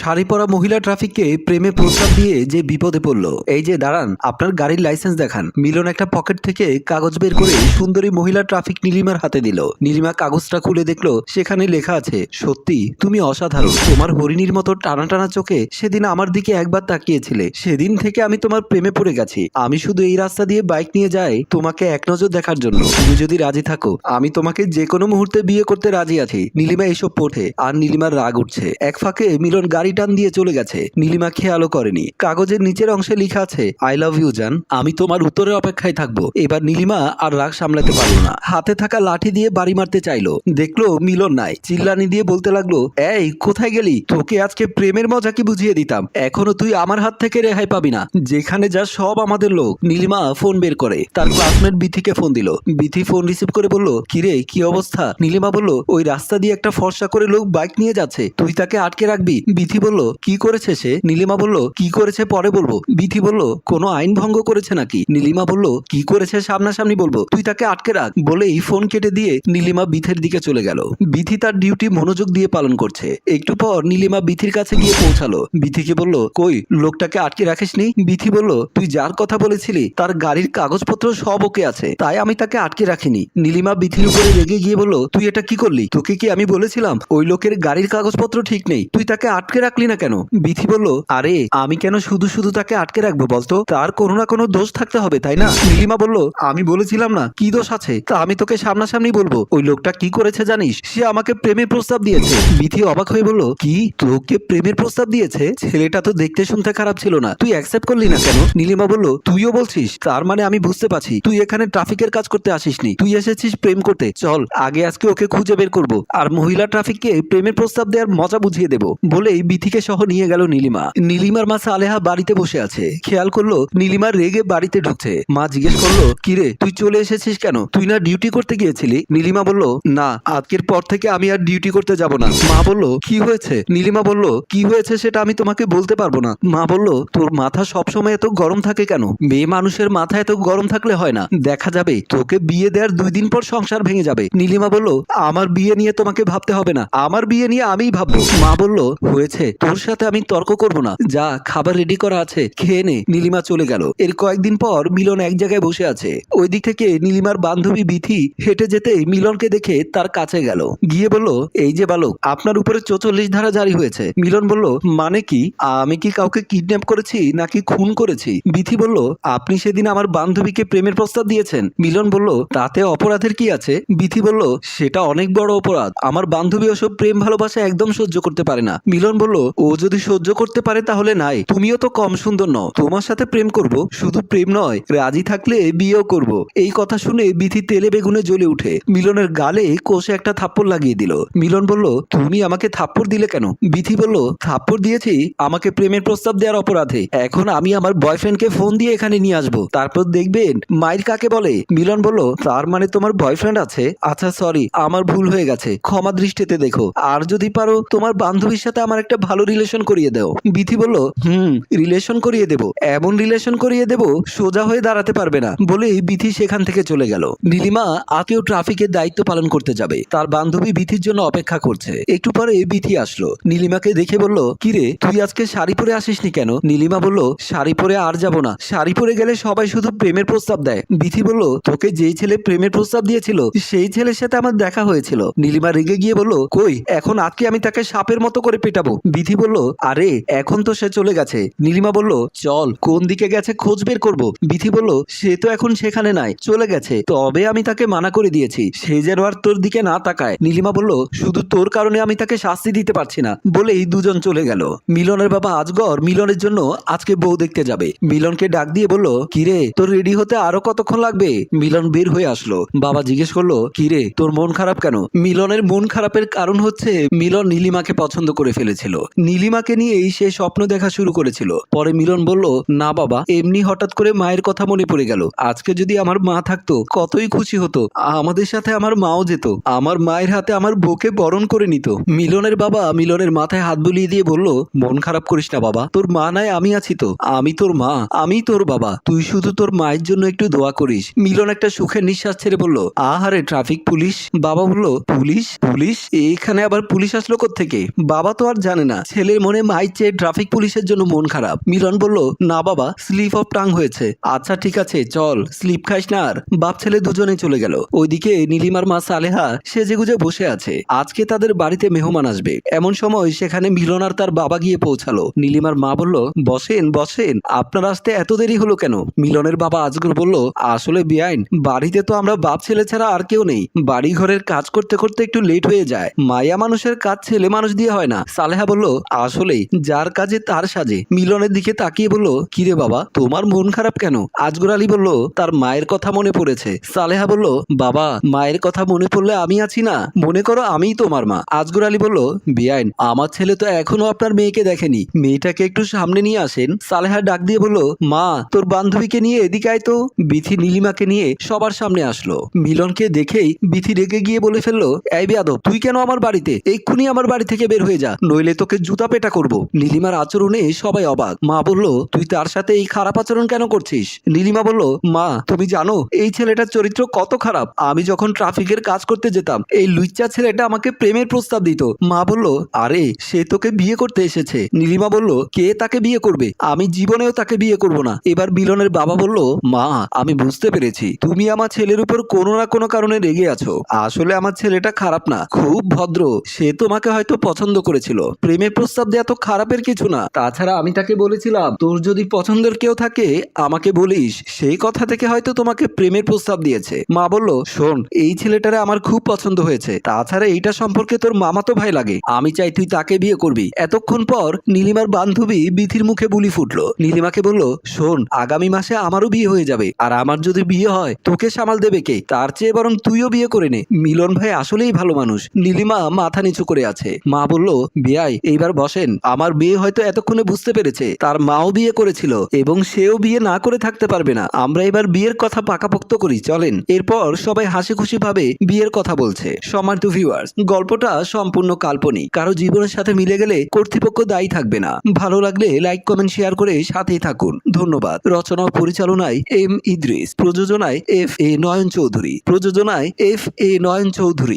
শাড়ি পরা মহিলা ট্রাফিককে প্রেমে প্রস্তাব দিয়ে যে বিপদে পড়ল। এই যে, দাঁড়ান, আপনার গাড়ির লাইসেন্স দেখান। মিলন একটা পকেট থেকে কাগজ বের করে সুন্দরী মহিলা ট্রাফিক নীলিমার হাতে দিল। নীলিমা কাগজটা খুলে দেখল, সেখানে লেখা আছে, সত্যি, তুমি অসাধারণ। তোমার হরিণীর মতো টানা টানা চোখে সেদিন আমার দিকে একবার তাকিয়েছিলে। সেদিন থেকে আমি তোমার প্রেমে পড়ে গেছি। আমি শুধু এই রাস্তা দিয়ে বাইক নিয়ে যাই তোমাকে এক নজর দেখার জন্য। তুমি যদি রাজি থাকো, আমি তোমাকে যে কোনো মুহূর্তে বিয়ে করতে রাজি আছি। নীলিমা এসব পড়ে, আর নীলিমার রাগ উঠছে। এক ফাঁকে মিলন গাড়ি টান দিয়ে চলে গেছে। নীলিমা খেয়ালও করেনি। কাগজের নিচের অংশে লেখা আছে আই লাভ ইউ জান আমি তোমার উত্তরের অপেক্ষায় থাকব। এবার নীলিমা আর রাগ সামলাতে পারল না। হাতে থাকা লাঠি দিয়ে বাড়ি মারতে চাইলো। দেখল মিলন নাই। চিল্লানি দিয়ে বলতে লাগল, এই, কোথায় গেলি? তোকে আজকে প্রেমের মজা কি বুঝিয়ে দিতাম? এখনও তুই আমার হাত থেকে রেহাই পাবি না। যেখানে যা সব আমাদের লোক। নীলিমা ফোন বের করে। তার ক্লাসমেট বিথিকে ফোন দিল। বিথি ফোন রিসিভ করে বলল, কিরে, কি অবস্থা? নীলিমা বলল, ওই রাস্তা দিয়ে একটা ফর্সা করে লোক বাইক নিয়ে যাচ্ছে। তুই তাকে আটকে রাখবি। বিথি বলল, কি করেছে সে? নীলিমা বলল, কি করেছে পরে বলব। বিথি বলল, কোনো আইন ভঙ্গ করেছে নাকি? নীলিমা বলল, কি করেছে সামনাসামনি বলব? তুই তাকে আটকে রাখ। বলেই ফোন কেটে দিয়ে নীলিমা বিথের দিকে চলে গেল। বিথি তার ডিউটি মনোযোগ দিয়ে পালন করছে। একটু পর নীলিমা বিথির কাছে গিয়ে পৌঁছালো। বিথিকে বলল, কই, লোকটাকে আটকে রাখিসনি? বিথি বলল, তুই যার কথা বলেছিলি, তার গাড়ির কাগজপত্র সব ওকে আছে, তাই আমি তাকে আটকে রাখিনি। নীলিমা বিথির উপরে রেগে গিয়ে বলল, তুই এটা কি করলি? তোকে কি আমি বলেছিলাম, ওই লোকের গাড়ির কাগজপত্র ঠিক নেই। তুই তাকে আটকে রাখলি না কেন? বিথি বলল, আরে, আমি কেন শুধু শুধু তাকে আটকে রাখব বলতো? তার কোনো না কোনো দোষ থাকতে হবে, তাই না? নীলিমা বলল, আমি বলেছিলাম না, কি দোষ আছে? তা আমি তোকে সামনাসামনি বলব। ওই লোকটা কি করেছে জানিস? সে আমাকে প্রেমের প্রস্তাব দিয়েছে। বিথি অবাক হয়ে বলল, কি? তোকে প্রেমের প্রস্তাব দিয়েছে? ছেলেটা তো দেখতে শুনতে খারাপ ছিল না। তুই অ্যাকসেপ্ট করলি না কেন? নীলিমা বলল, তুইও বলছিস, তার মানে আমি বুঝতে পারছি। তুই এখানে ট্রাফিকের কাজ করতে আসিসনি। তুই এসেছিস প্রেম করতে। চল, আগে আজকে ওকে খুঁজে বের করব। আর মহিলা ট্রাফিককে প্রেমের প্রস্তাব দেওয়ার মজা বুঝিয়ে দেব। বলেই বিথিকে সহ নিয়ে গেল নীলিমা। নীলিমার মা সালেহা বাড়িতে বসে আছে। খেয়াল করল, নীলিমা রেগে বাড়িতে ঢুকছে। মা জিজ্ঞেস করল, কিরে, তুই চলে এসেছিস কেন? তুই না ডিউটি করতে গিয়েছিলি? নীলিমা বলল, না, আজকের পর থেকে আমি আর ডিউটি করতে যাব না। মা বলল, কি হয়েছে? নীলিমা বলল, কি হয়েছে সেটা আমি তোমাকে বলতে পারব না। মা বলল, তোর মাথা সবসময় এত গরম থাকে কেন? মেয়ে মানুষের মাথা এত গরম থাকলে হয় না। দেখা যাবে, তোকে বিয়ে দেওয়ার দুই দিন পর সংসার ভেঙে যাবে। নীলিমা বলল, আমার বিয়ে নিয়ে তোমাকে ভাবতে হবে না। আমার বিয়ে নিয়ে আমিই ভাববো। মা বলল, হয়েছে। তোর সাথে আমি তর্ক করব না। যা, খাবার রেডি করা আছে, খেয়ে নে, নীলিমা চলে গেল। এর কয়েকদিন পর মিলন এক জায়গায় বসে আছে। ওই দিক থেকে নীলিমার বান্ধবী বিথি হেঁটে যেতেই মিলনকে দেখে তার কাছে গেল। গিয়ে বলল, এই যে বালক, আপনার উপরে চৌচল্লিশ ধারা জারি হয়েছে। মিলন বলল মানে কি? আমি কি কাউকে কিডন্যাপ করেছি নাকি খুন করেছি? বিথি বলল, আপনি সেদিন আমার বান্ধবীকে প্রেমের প্রস্তাব দিয়েছেন। মিলন বলল, তাতে অপরাধের কি আছে? বিথি বলল, সেটা অনেক বড় অপরাধ। আমার বান্ধবী ওসব প্রেম ভালোবাসা একদম সহ্য করতে পারে না। মিলন বলল ও যদি সহ্য করতে পারে তাহলে নাই। তুমিও তো কম সুন্দর নও। তোমার সাথে প্রেম করব, শুধু প্রেম নয়, রাজি থাকলে বিয়েও করব। এই কথা শুনে বিথি তেলে বেগুনে জ্বলে উঠে। মিলনের গালে কোষে একটা থাপ্পড় লাগিয়ে দিল। মিলন বলল, তুমি আমাকে থাপ্পড় দিলে কেন? বিথি বলল, থাপ্পড় দিয়েছি, আমাকে প্রেমের প্রস্তাব দেওয়ার অপরাধে। এখন আমি আমার বয়ফ্রেন্ডকে ফোন দিয়ে এখানে নিয়ে আসব। তারপর দেখবেন, মায়ের কাকে বলে? মিলন বলল, তার মানে তোমার বয়ফ্রেন্ড আছে? আচ্ছা সরি, আমার ভুল হয়ে গেছে। ক্ষমা দৃষ্টিতে দেখো। আর যদি পারো, তোমার বান্ধবীর সাথে আমার একটা ভালো রিলেশন করিয়ে দাও। বিথি বলল, হুম রিলেশন করিয়ে দেব। এমন রিলেশন করিয়ে দেব, সোজা হয়ে দাঁড়াতে পারবে না। বলেই বিথি সেখান থেকে চলে গেল। নীলিমা আকেও ট্রাফিকের দায়িত্ব পালন করতে যাবে। তার বান্ধবী বিথির জন্য অপেক্ষা করছে। একটু পরে বিথি আসলো। নীলিমাকে দেখে বলল, কিরে, তুই আজকে শাড়ি পরে আসিসনি কেন? নীলিমা বলল, শাড়ি পরে আর যাব না। শাড়ি পরে গেলে সবাই শুধু প্রেমের প্রস্তাব দেয়। বিথি বলল, তোকে যেই ছেলে প্রেমের প্রস্তাব দিয়েছিল, সেই ছেলের সাথে আমার দেখা হয়েছিল। নীলিমা রেগে গিয়ে বলল, কই, এখন আজকে আমি তাকে সাপের মতো করে পেটাবো। বিথি বলল, আরে, এখন তো সে চলে গেছে। নীলিমা বলল, চল, কোন দিকে গেছে খোঁজ বের করব। বিথি বলল, সে তো এখন সেখানে নাই, চলে গেছে। তবে আমি তাকে মানা করে দিয়েছি, সে যেন আর তোর দিকে না তাকায়। নীলিমা বলল, শুধু তোর কারণে আমি তাকে শাস্তি দিতে পারছি না। বলেই দুজন চলে গেল। মিলনের বাবা আজগর মিলনের জন্য আজকে বউ দেখতে যাবে। মিলনকে ডাক দিয়ে বলল, কিরে, তোর রেডি হতে আরও কতক্ষণ লাগবে? মিলন বের হয়ে আসলো। বাবা জিজ্ঞেস করল, কিরে, তোর মন খারাপ কেন? মিলনের মন খারাপের কারণ হচ্ছে, মিলন নীলিমাকে পছন্দ করে ফেলেছিল। নীলিমাকে নিয়েই সে স্বপ্ন দেখা শুরু করেছিল। পরে মিলন বলল, না বাবা, এমনি হঠাৎ করে মায়ের কথা মনে পড়ে গেল। আজকে যদি আমার মা থাকতো, কতই খুশি হতো। আমাদের সাথে আমার মাও যেত। আমার মায়ের হাতে আমার বউকে বরণ করে নিত। মিলনের বাবা মিলনের মাথায় হাত বুলিয়ে দিয়ে বলল, মন খারাপ করিস না বাবা। তোর মা নাই, আমি আছি তো। আমি তোর মা, আমি তোর বাবা। তুই শুধু তোর মায়ের জন্য একটু দোয়া করিস। মিলন একটা সুখের নিঃশ্বাস ছেড়ে বলল, আহারে, ট্রাফিক পুলিশ? বাবা বলল, পুলিশ? পুলিশ? এইখানে আবার পুলিশ আসলো থেকে বাবা তো আর জানে জানে না। ছেলের মনে মাইর চেয়ে ট্রাফিক পুলিশের জন্য মন খারাপ। মিলন বলল, না বাবা স্লিপ অফ টাং হয়েছে। আচ্ছা ঠিক আছে, চল স্লিপ খাইস না আর। বাপ ছেলে দুজনেই চলে গেল। ওইদিকে নীলিমার মা সালেহা সেজে গুজে বসে আছে। আজকে তাদের বাড়িতে মেহমান আসবে। এমন সময় সেখানে মিলন আর তার বাবা গিয়ে পৌঁছালো। নীলিমার মা বলল, বসেন বসেন, আপনার আসতে এত দেরি হলো কেন? মিলনের বাবা আজগর বলল, আসলে বিআইন, বাড়িতে তো আমরা বাপ ছেলে ছাড়া আর কেউ নেই। বাড়ি ঘরের কাজ করতে করতে একটু লেট হয়ে যায়। মায়া মানুষের কাজ ছেলে মানুষ দিয়ে হয় না। সালেহা বলল, আসলেই, যার কাজে তার সাজে। মিলনের দিকে তাকিয়ে বলল, কিরে বাবা, তোমার মন খারাপ কেন? আজগর আলী বলল, তার মায়ের কথা মনে পড়েছে। সালেহা বলল, বাবা, মায়ের কথা মনে পড়লে আমি আছি না। মনে করো আমিই তোমার মা। আজগর আলী বলল, বিআইন, আমার ছেলে তো এখনও আপনার মেয়েকে দেখেনি। মেয়েটাকে একটু সামনে নিয়ে আসেন। সালেহা ডাক দিয়ে বলল, মা, তোর বান্ধবীকে নিয়ে এদিকে আয় তো। বিথি নীলিমাকে নিয়ে সবার সামনে আসলো। মিলনকে দেখেই বিথি রেগে গিয়ে বলে ফেলল, এই বেয়াদব, তুই কেন আমার বাড়িতে? এক্ষুনি আমার বাড়ি থেকে বের হয়ে যা, নইলে তোকে জুতা পেটা করব। নীলিমার আচরণে সবাই অবাক। মা বলল, তুই তার সাথে এই খারাপ আচরণ কেন করছিস? নীলিমা বলল, মা, তুমি জানো, এই ছেলেটার চরিত্র কত খারাপ। আমি যখন ট্রাফিকের কাজ করতে যেতাম, এই লুচ্চা ছেলেটা আমাকে প্রেমের প্রস্তাব দিত। মা বলল, আরে, সে তোকে বিয়ে করতে এসেছে। নীলিমা বলল, কে তাকে বিয়ে করবে? আমি জীবনেও তাকে বিয়ে করব না। এবার মিলনের বাবা বলল, মা, আমি বুঝতে পেরেছি। তুমি আমার ছেলের উপর কোনো না কোনো কারণে রেগে আছো। আসলে আমার ছেলেটা খারাপ না, খুব ভদ্র। সে তোমাকে হয়তো পছন্দ করেছিল। প্রেমের প্রস্তাব দেওয়া তো খারাপের কিছু না। তাছাড়া আমি তাকে বলেছিলাম, তোর যদি পছন্দের কেউ থাকে, আমাকে বলিস, সেই কথা থেকে হয়তো তোমাকে প্রেমের প্রস্তাব দিয়েছে। মা বলল, শোন, এই ছেলেটারে আমার খুব পছন্দ হয়েছে। তাছাড়া এইটা সম্পর্কে তোর মামাতো ভাই লাগে। আমি চাই তুই তাকে বিয়ে করবি। এতক্ষণ পর নীলিমার বান্ধবী বিথির মুখে বুলি ফুটলো। নীলিমাকে বলল, শোন, আগামী মাসে আমারও বিয়ে হয়ে যাবে। আর আমার যদি বিয়ে হয়, তোকে সামাল দেবে কে? তার চেয়ে বরং তুইও বিয়ে করে নে। মিলন ভাই আসলেই ভালো মানুষ। নীলিমা মাথা নিচু করে আছে। মা বলল, বিয়াই এইবার বসেন, আমার বিয়ে হয়তো এতক্ষণে বুঝতে পেরেছে, তার মাও বিয়ে করেছিল এবং সেও বিয়ে না করে থাকতে পারবে না। আমরা এবার বিয়ের কথা পাকাপোক্ত করি, চলেন। এরপর সবাই হাসি খুশি ভাবে বিয়ের কথা বলছে। সম্মানিত ভিউয়ার্স গল্পটা সম্পূর্ণ কাল্পনিক। কারও জীবনের সাথে মিলে গেলে কর্তৃপক্ষ দায়ী থাকবে না। ভালো লাগলে লাইক কমেন্ট শেয়ার করে সাথেই থাকুন। ধন্যবাদ। রচনা ও পরিচালনায় এম ইদ্রিস। প্রযোজনায় এফ এ নয়ন চৌধুরী প্রযোজনায় এফ এ নয়ন চৌধুরী